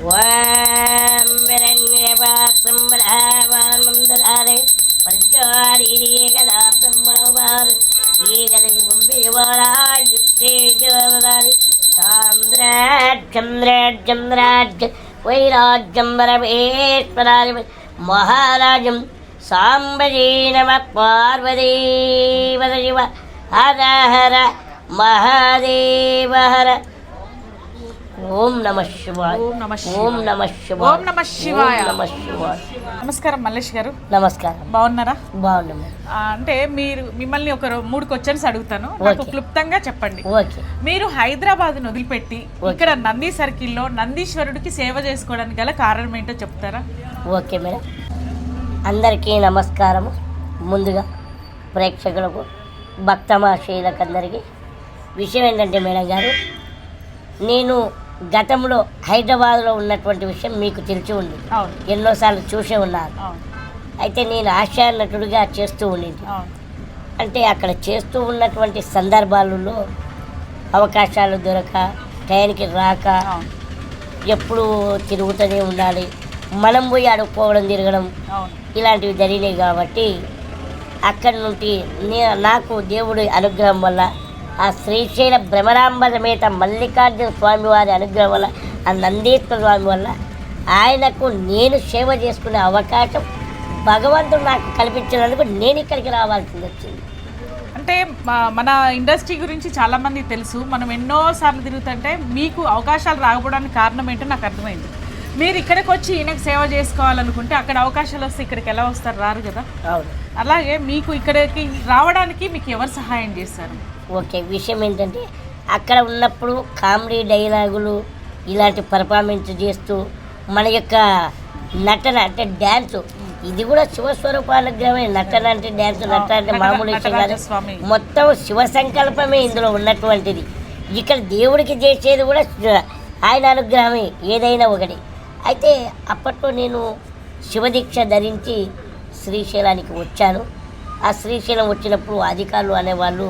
ോം വൈരാജ്യം പരമേശ്വരാജ മഹാരാജം സാംബജീ നമ പാർവതീവ ഹര ഹര മഹാദേവ ഹര. ఓం నమ శివాయ. ఓం నమ ఓం శివాయ. నమ శివాయ. ఓం నమ శివాయ. ఓం నమ శివాయ. నమస్కారం మల్లేష్ గారు. నమస్కారం. బాగున్నారా? బాగున్నాం. అంటే మీరు మిమ్మల్ని ఒక మూడు క్వశ్చన్స్ అడుగుతాను. నాకు. క్లుప్తంగా చెప్పండి. ఓకే. మీరు హైదరాబాద్ వదిలిపెట్టి. ఇక్కడ నంది సర్కిల్లో నందీశ్వరుడికి సేవ చేసుకోవడానికి గల కారణం ఏంటో చెప్తారా? Okay madam. అందరికీ నమస్కారము. ముందుగా ప్రేక్షకులకు భక్తమాశయులకు అందరికీ విషయం ఏంటంటే మేడం గారు నేను గతంలో హైదరాబాద్లో ఉన్నటువంటి విషయం మీకు తెలిసి ఉంది. ఎన్నోసార్లు చూసే ఉన్నారు. అయితే నేను ఆశా నటుడిగా చేస్తూ ఉండేది. అంటే అక్కడ చేస్తూ ఉన్నటువంటి సందర్భాలలో అవకాశాలు దొరక టైంకి రాక ఎప్పుడు తిరుగుతూనే ఉండాలి. మనం పోయి అడుక్కోవడం తిరగడం ఇలాంటివి జరిగినాయి కాబట్టి అక్కడి నుండి నాకు దేవుడి అనుగ్రహం వల్ల ఆ శ్రీశైల భ్రమరాంబ సమేత మల్లికార్జున స్వామి వారి అనుగ్రహం వల్ల ఆ నందీశ్వర స్వామి వల్ల ఆయనకు నేను సేవ చేసుకునే అవకాశం భగవంతుడు నాకు కల్పించినందుకు నేను ఇక్కడికి రావాల్సింది వచ్చింది. అంటే మన ఇండస్ట్రీ గురించి చాలా మంది తెలుసు. మనం ఎన్నో సార్లు తిరుగుతుంటే మీకు అవకాశాలు రాకపోవడానికి కారణం ఏంటో నాకు అర్థమైంది. మీరు ఇక్కడికి వచ్చి ఈయనకు సేవ చేసుకోవాలనుకుంటే అక్కడ అవకాశాలు వస్తే ఇక్కడికి ఎలా వస్తారు? రారు కదా? అలాగే మీకు ఇక్కడికి రావడానికి మీకు ఎవరు సహాయం చేస్తారు? ఓకే విషయం ఏంటంటే అక్కడ ఉన్నప్పుడు కామెడీ డైలాగులు ఇలాంటి పర్ఫార్మెన్స్ చేస్తూ మన యొక్క నటన అంటే డ్యాన్స్ ఇది కూడా శివస్వరూపానుగ్రహమే. నటన అంటే డ్యాన్స్ నటన అంటే మామూలు విషయం కాదు. మొత్తం శివ సంకల్పమే ఇందులో ఉన్నటువంటిది. ఇక్కడ దేవుడికి చేసేది కూడా ఆయన అనుగ్రహమే ఏదైనా ఒకటి. అయితే అప్పట్లో నేను శివదీక్ష ధరించి శ్రీశైలానికి వచ్చాను. ఆ శ్రీశైలం వచ్చినప్పుడు అధికారులు అనేవాళ్ళు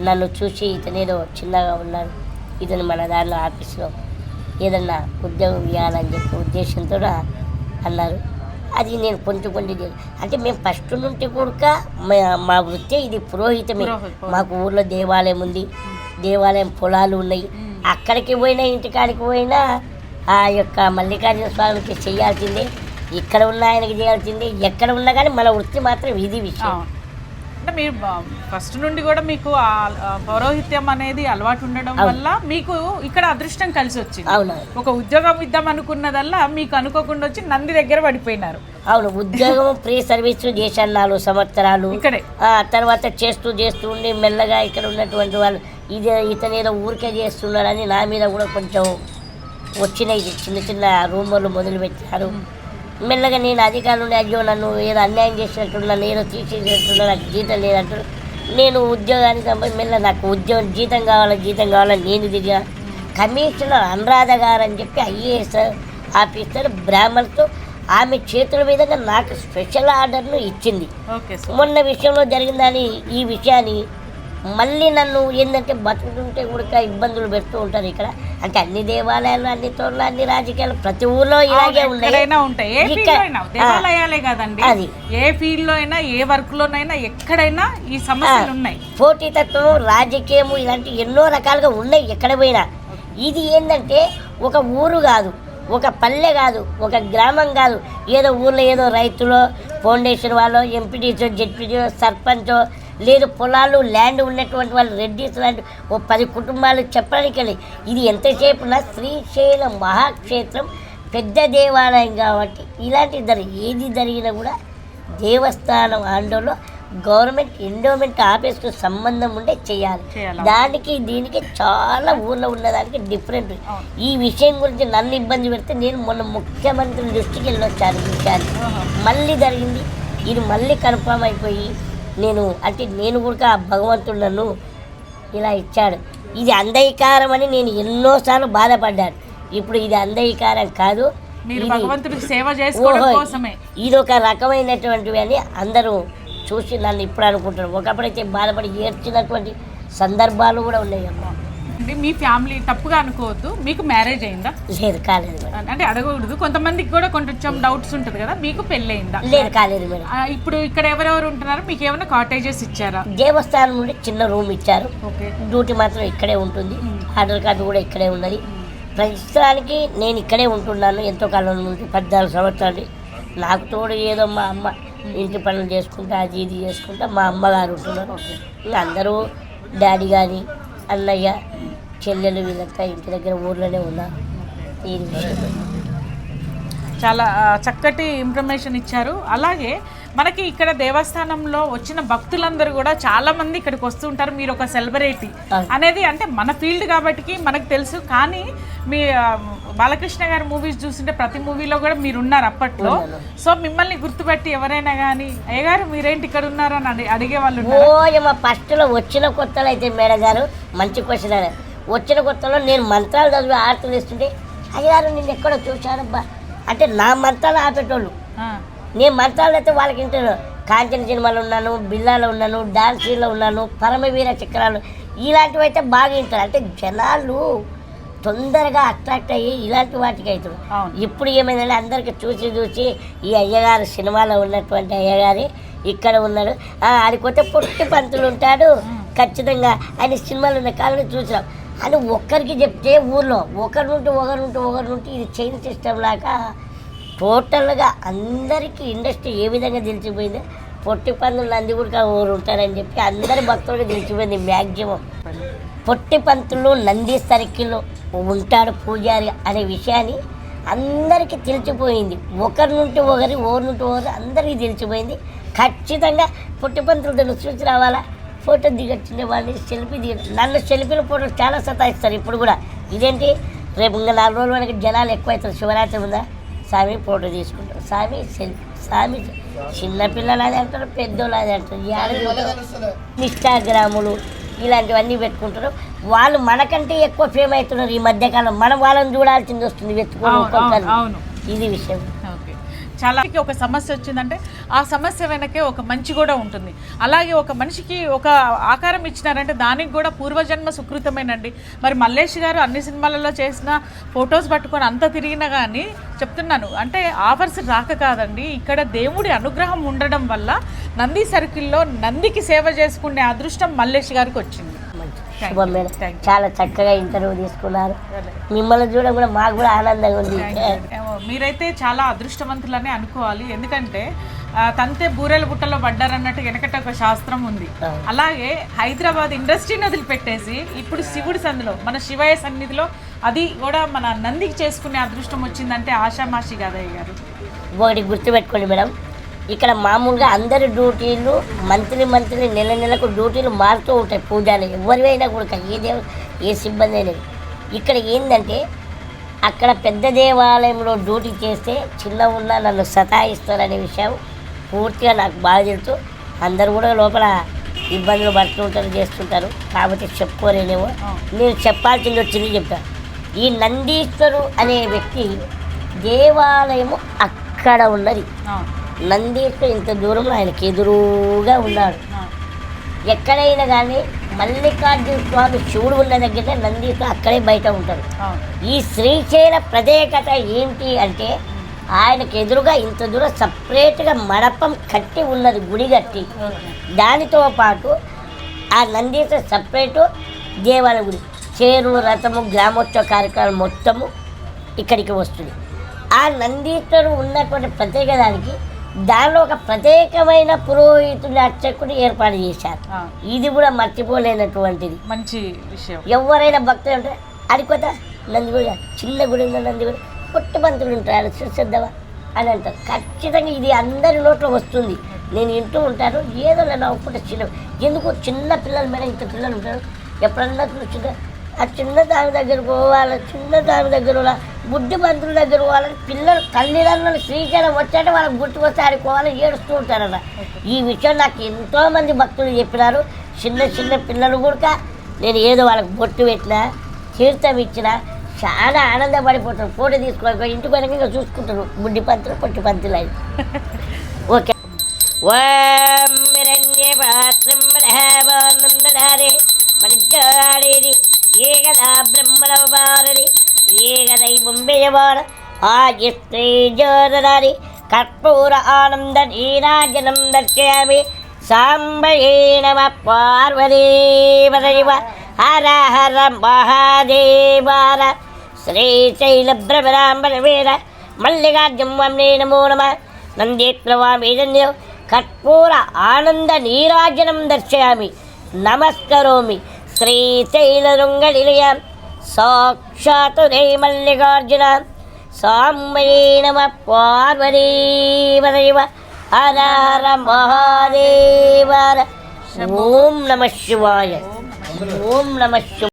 నన్ను చూసి ఇతనేదో చిన్నగా ఉన్నాడు. ఇతను మన దానిలో ఆఫీస్లో ఏదన్నా ఉద్యోగం ఇవ్వాలని చెప్పి ఉద్దేశంతో అన్నారు. అది నేను కొంచెం కొంచెం అంటే మేము ఫస్ట్ నుండి కూడా మా- మా వృత్తి ఇది పురోహితమే. పురోహిత- మాకు ఊర్లో దేవాలయం ఉంది. దేవాలయం పొలాలు ఉన్నాయి. అక్కడికి పోయినా ఇంటికాడికి పోయినా ఆ యొక్క మల్లికార్జున స్వామికి చేయాల్సిందే. ఇక్కడ ఉన్న ఆయనకి చేయాల్సిందే. ఎక్కడ ఉన్నా కానీ మన వృత్తి మాత్రం ఇది విషయం. అంటే మీరు ఫస్ట్ నుండి కూడా మీకు పౌరోహిత్యం అనేది అలవాటు ఉండడం. వల్ల మీకు ఇక్కడ అదృష్టం కలిసి వచ్చింది. ఒక ఉద్యోగం ఇద్దాం అనుకున్నదల్లా మీకు అనుకోకుండా వచ్చి నంది దగ్గర పడిపోయినారు. అవును ఉద్యోగం ఫ్రీ సర్వీస్ చేశాను నాలుగు సంవత్సరాలు ఇక్కడే. ఆ తర్వాత చేస్తూ చేస్తూ ఉండి మెల్లగా ఇక్కడ ఉన్నటువంటి వాళ్ళు ఇది ఇతను ఏదో ఊరికే చేస్తున్నాడని నా మీద కూడా కొంచెం వచ్చినాయి చిన్న చిన్న రూమర్లు మొదలు పెట్టారు మెల్లగా నేను అధికారులు అయ్యో నన్ను ఏదో అన్యాయం చేసినట్టున్నా నేను తీసేసినట్టున్నా నాకు జీతం లేదంటారు నేను ఉద్యోగానికి సంబంధించి మెల్ల నాకు ఉద్యోగం జీతం కావాలి జీతం కావాలని నేను దిగా కమిషనర్ అనురాధ గారు అని చెప్పి ఐఏఎస్ ఆఫీసర్ బ్రాహ్మణ్తో ఆమె చేతుల మీదుగా నాకు స్పెషల్ ఆర్డర్ను ఇచ్చింది. మొన్న విషయంలో జరిగిందని ఈ విషయాన్ని మళ్ళీ నన్ను ఏంటంటే బతుకుతుంటే కూడా ఇబ్బందులు పెడుతూ ఉంటారు ఇక్కడ. అంటే అన్ని దేవాలయాలు అన్ని చోట్ల అన్ని రాజకీయాలు ప్రతి ఊర్లో ఇలాగే ఉంటాయి. అది. ఏ ఫీల్డ్లో అయినా ఏ వర్క్ లోనైనా ఎక్కడైనా ఈ సమస్యలు ఉన్నాయి. పోటీతత్వం రాజకీయము ఇలాంటి ఎన్నో రకాలుగా ఉన్నాయి ఎక్కడ పోయినా. ఇది ఏంటంటే ఒక ఊరు కాదు ఒక పల్లె కాదు ఒక గ్రామం కాదు. ఏదో ఊర్లో ఏదో రైతులో ఫౌండేషన్ వాళ్ళు ఎంపీటీసో జెడ్పీటీసో సర్పంచో లేదు పొలాలు ల్యాండ్ ఉన్నటువంటి వాళ్ళు రెడ్డిస్ లాంటి ఓ పది కుటుంబాలు చెప్పడానికి ఇది ఎంతసేపు ఉన్న శ్రీశైల మహాక్షేత్రం పెద్ద దేవాలయం కాబట్టి ఇలాంటి జరి ఏది జరిగినా కూడా దేవస్థానం ఆండోలో గవర్నమెంట్ ఎండోమెంట్ ఆఫీస్కు సంబంధం ఉండే చేయాలి. దానికి దీనికి చాలా ఊర్లో ఉన్నదానికి డిఫరెంట్. ఈ విషయం గురించి నన్ను ఇబ్బంది పెడితే నేను మొన్న ముఖ్యమంత్రి దృష్టికి వెళ్ళొచ్చాను విషయాన్ని. మళ్ళీ జరిగింది ఇది మళ్ళీ కన్ఫామ్ అయిపోయి నేను అంటే నేను కూడా ఆ భగవంతుడు నన్ను ఇలా ఇచ్చాడు. ఇది అంధీకారం అని నేను ఎన్నోసార్లు బాధపడ్డాను. ఇప్పుడు ఇది అంధీకారం కాదు. ఇది ఒక రకమైనటువంటివి అని అందరూ చూసి నన్ను ఇప్పుడు అనుకుంటారు ఒకప్పుడైతే బాధపడి ఏడ్చినటువంటి సందర్భాలు కూడా ఉన్నాయి అమ్మ అండి మీ ఫ్యామిలీ తప్పుగా అనుకోవద్దు. మీకు మ్యారేజ్ అయిందా? లేదు కాలేదు మేడం. అంటే అడగకూడదు. కొంతమందికి కూడా కొంచెం డౌట్స్ ఉంటుంది కదా మీకు పెళ్ళి అయిందా లేదు కాలేదు మేడం. ఆ, ఇప్పుడు ఇక్కడ ఎవరెవరు ఉంటున్నారు? మీకు ఏమైనా కాటేజెస్ ఇచ్చారా? దేవస్థానం నుండి చిన్న రూమ్ ఇచ్చారు. ఓకే. డ్యూటీ మాత్రం ఇక్కడే ఉంటుంది. ఆధార్ కార్డు కూడా ఇక్కడే ఉన్నది. ప్రస్తుతానికి నేను ఇక్కడే ఉంటున్నాను. ఎంతో కాలం నుంచి పద్నాలుగు సంవత్సరాలు నాకు తోడు ఏదో మా అమ్మ ఇంటి పనులు చేసుకుంటా అది ఇది చేసుకుంటా మా అమ్మగారు ఉంటున్నారు. ఇంకా అందరూ డాడీ కానీ అన్నయ్య చెల్లెలు వీళ్ళంతా ఇంటి దగ్గర ఊర్లోనే ఉన్నారు విషయం. చాలా చక్కటి ఇన్ఫర్మేషన్ ఇచ్చారు. అలాగే మనకి ఇక్కడ దేవస్థానంలో వచ్చిన భక్తులందరూ కూడా చాలా మంది ఇక్కడికి వస్తుంటారు మీరు ఒక సెలబ్రిటీ. అనేది అంటే మన ఫీల్డ్ కాబట్టి మనకు తెలుసు. కానీ మీ బాలకృష్ణ గారి మూవీస్ చూస్తుంటే ప్రతి మూవీలో కూడా మీరు ఉన్నారు అప్పట్లో సో మిమ్మల్ని గుర్తుపెట్టి ఎవరైనా కానీ అయ్యగారు మీరేంటి ఇక్కడ ఉన్నారు? అని అడి- అడిగే వాళ్ళు ఓయమ్మ ఫస్ట్లో వచ్చిన కొత్తలో అయితే మేడం గారు మంచి క్వశ్చన్. వచ్చిన కొత్తలో నేను మంత్రాలు చదివి ఆర్తలు ఇస్తుంటే అయ్యారు నేను ఎక్కడో చూశానబ్బా అంటే నా మంత్రాలు ఆపేటోళ్ళు. నేను మంత్రాలు అయితే వాళ్ళకి ఇంటారు కాంచన సినిమాలో ఉన్నాను బిల్లాలో ఉన్నాను డాన్సీలో ఉన్నాను పరమవీర చక్రాలు ఇలాంటివి అయితే బాగా వింటారు. అంటే జనాలు తొందరగా అట్రాక్ట్ అయ్యి ఇలాంటి వాటికి అవుతారు. ఇప్పుడు ఏమైందంటే అందరికి చూసి చూసి ఈ అయ్యగారు సినిమాలో ఉన్నటువంటి అయ్యగారి ఇక్కడ ఉన్నాడు ఆ, ఆడిపోతే పొట్టి పంతులు ఉంటాడు. ఖచ్చితంగా ఆయన సినిమాలో ఉన్న కాలని చూసాం అని ఒక్కరికి చెప్తే ఊర్లో ఒకరి నుండి ఒకరుంటే ఒకరి ఇది చైన్ సిస్టమ్ లాగా టోటల్గా అందరికీ ఇండస్ట్రీ ఏ విధంగా తెలిసిపోయింది పొట్టి పందులు నంది కూడా ఊరు ఉంటారని చెప్పి అందరి భక్తుడికి తెలిసిపోయింది మ్యాక్సిమం. పొట్టి పంతులు నంది సర్కిల్ ఉంటాడు పూజారి అనే విషయాన్ని అందరికీ తెలిసిపోయింది. ఒకరి నుండి ఒకరి ఓరి నుండి ఒకరు అందరికీ తెలిసిపోయింది. ఖచ్చితంగా పొట్టి పంతులు దగ్గర చూసి రావాలా? ఫోటో దిగొచ్చిండే వాళ్ళని సెల్ఫీ దిగచ్చు నన్ను సెల్ఫీల ఫోటో చాలా సతాయిస్తారు ఇప్పుడు కూడా. ఇదేంటి? రేపు ఇంకా నాలుగు రోజుల వరకు జనాలు ఎక్కువ అవుతారు శివరాత్రి ఉందా స్వామి ఫోటో తీసుకుంటారు. స్వామి సెల్ఫీ స్వామి చిన్నపిల్లలు అది అంటారు పెద్దోళ్ళు అది అంటారు ఇన్స్టాగ్రాములు ఇలాంటివన్నీ పెట్టుకుంటారు. వాళ్ళు మనకంటే ఎక్కువ ఫేమ్ అవుతున్నారు ఈ మధ్యకాలం. మనం వాళ్ళని చూడాల్సింది వస్తుంది. అవును. ఇది విషయం. ఓకే. చాలా ఒక సమస్య వచ్చిందంటే ఆ సమస్య వెనకే ఒక మంచి కూడా ఉంటుంది. అలాగే ఒక మనిషికి ఒక ఆకారం ఇచ్చినారంటే దానికి కూడా పూర్వజన్మ సుకృతమేనండి. మరి మల్లేష్ గారు అన్ని సినిమాలలో చేసిన ఫొటోస్ పట్టుకొని అంత తిరిగినా కానీ చెప్తున్నాను అంటే ఆఫర్స్ రాక కాదండి. ఇక్కడ దేవుడి అనుగ్రహం ఉండడం వల్ల నంది సర్కిల్లో నందికి సేవ చేసుకునే అదృష్టం మల్లేష్ గారికి వచ్చింది. చాలా చక్కగా ఇంటర్వ్యూ తీసుకున్నారు. మిమ్మల్ని చూడడం కూడా మాకు కూడా ఆనందంగా ఉంది. మీరైతే చాలా అదృష్టవంతులని అనుకోవాలి. ఎందుకంటే తంతే బూరెల బుట్టలో పడ్డారన్నట్టు వెనకట ఒక శాస్త్రం ఉంది. అలాగే హైదరాబాద్ ఇండస్ట్రీని వదిలిపెట్టేసి ఇప్పుడు శివుడి సన్నిధిలో మన శివయ్య సన్నిధిలో అది కూడా మన నందికి చేసుకునే అదృష్టం వచ్చిందంటే ఆషామాషి కాదయ్య గారు. ఒకటి గుర్తుపెట్టుకోండి మేడం ఇక్కడ మామూలుగా అందరి డ్యూటీలు మంత్లీ మంత్లీ నెల నెలకు డ్యూటీలు మారుతూ ఉంటాయి పూజలు. ఎవరివైనా కూడా ఏ దేవ ఏ సిబ్బంది అయినా. ఇక్కడ ఏంటంటే అక్కడ పెద్ద దేవాలయంలో డ్యూటీ చేస్తే చిన్న ఉన్న నన్ను సతాయిస్తారనే విషయం పూర్తిగా నాకు బాగా తెలుసు. అందరు కూడా లోపల ఇబ్బందులు పడుతుంటారు చేస్తుంటారు. కాబట్టి చెప్పుకోలేనేమో. నేను చెప్పాల్సింది వచ్చింది చెప్తాను ఈ నందీశ్వరు అనే వ్యక్తి దేవాలయము అక్కడ ఉన్నది. నందీశ్వరు ఇంత దూరంలో ఆయనకి ఎదురుగా ఉన్నాడు. ఎక్కడైనా కానీ మల్లికార్జున స్వామి శివుడు ఉన్న దగ్గర నందీశ్వరు అక్కడే బయట ఉంటాడు. ఈ శ్రీశైల ప్రత్యేకత ఏంటి అంటే ఆయనకు ఎదురుగా ఇంత దూరం సపరేట్గా మడపం కట్టి ఉన్నది గుడి కట్టి. దానితో పాటు ఆ నందీశ్వర సపరేటు దేవాలయ గుడి. చేరు రథము గ్రామోత్సవ కార్యక్రమం మొత్తము ఇక్కడికి వస్తుంది. ఆ నందీశ్వరు ఉన్నటువంటి ప్రత్యేక దానికి దానిలో ఒక ప్రత్యేకమైన పురోహితుడి అర్చకుడు ఏర్పాటు చేశారు. ఇది కూడా మర్చిపోలేనటువంటిది. మంచి విషయం. ఎవరైనా భక్తులు ఉంటే అడిపోతా నంది గుడి చిన్న గుడి ఉందా నంది గుడి. పుట్టి పంతులు ఉంటారు చూసేద్దామా అని అంటారు. ఖచ్చితంగా ఇది అందరి నోట్లో వస్తుంది. నేను వింటూ ఉంటాను ఏదో నేను నవ్వుకుంటే చిన్న ఎందుకు చిన్న పిల్లల మీద ఇంత పిల్లలు ఉంటారు? ఎప్పుడన్నా చూసిన ఆ చిన్న దాని దగ్గర పోవాలి చిన్న దాని దగ్గర బుద్ధి బుడ్డి పంతుల దగ్గర పోవాలని పిల్లలు తల్లిదండ్రులు శ్రీశైలం వచ్చాక వాళ్ళకి గుర్తుకొస్తే ఆడుకోవాలని ఏడుస్తూ ఉంటారన్న ఈ విషయం నాకు ఎంతోమంది భక్తులు చెప్పినారు. చిన్న చిన్న పిల్లలు కూడా నేను ఏదో వాళ్ళకి బొట్టు పెట్టినా తీర్థం ఇచ్చినా చాలా ఆనందపడిపోతారు. ఫోటో తీసుకోవాలి ఇంటికి వెనక ఇంకా చూసుకుంటారు. బుడ్డి పంతులు పొట్టి పంతులు అని ఓకే. ఓం మిరణ్య పాత్రం మరహావానం దధారే మరిజాడేది ఏకదా బ్రహ్మణ భారతి ఏకదైవం విజయవాడ ఆజిత్రే జ్యోతదారి కర్పూర ఆనంద నీరాజనం దర్శయామి సాంబయే నమ పార్వదేవదైవ హర హర మహాదేవార శ్రీశైలభ్రమరాంబరవేర మల్లికార్జుం వందే నమో నమ నందేత్రవామీజన్యో కర్పూర ఆనంద నీరాజనం దర్శయామి నమస్కరోమి శ్రీశైలశృంగనిలయ సాక్షాత్ రే మల్లికార్జున సాంబయే నమ పార్వదేవదైవ హర హర మహాదేవర ఓం నమ శివాయ ఓం నమ శివాయ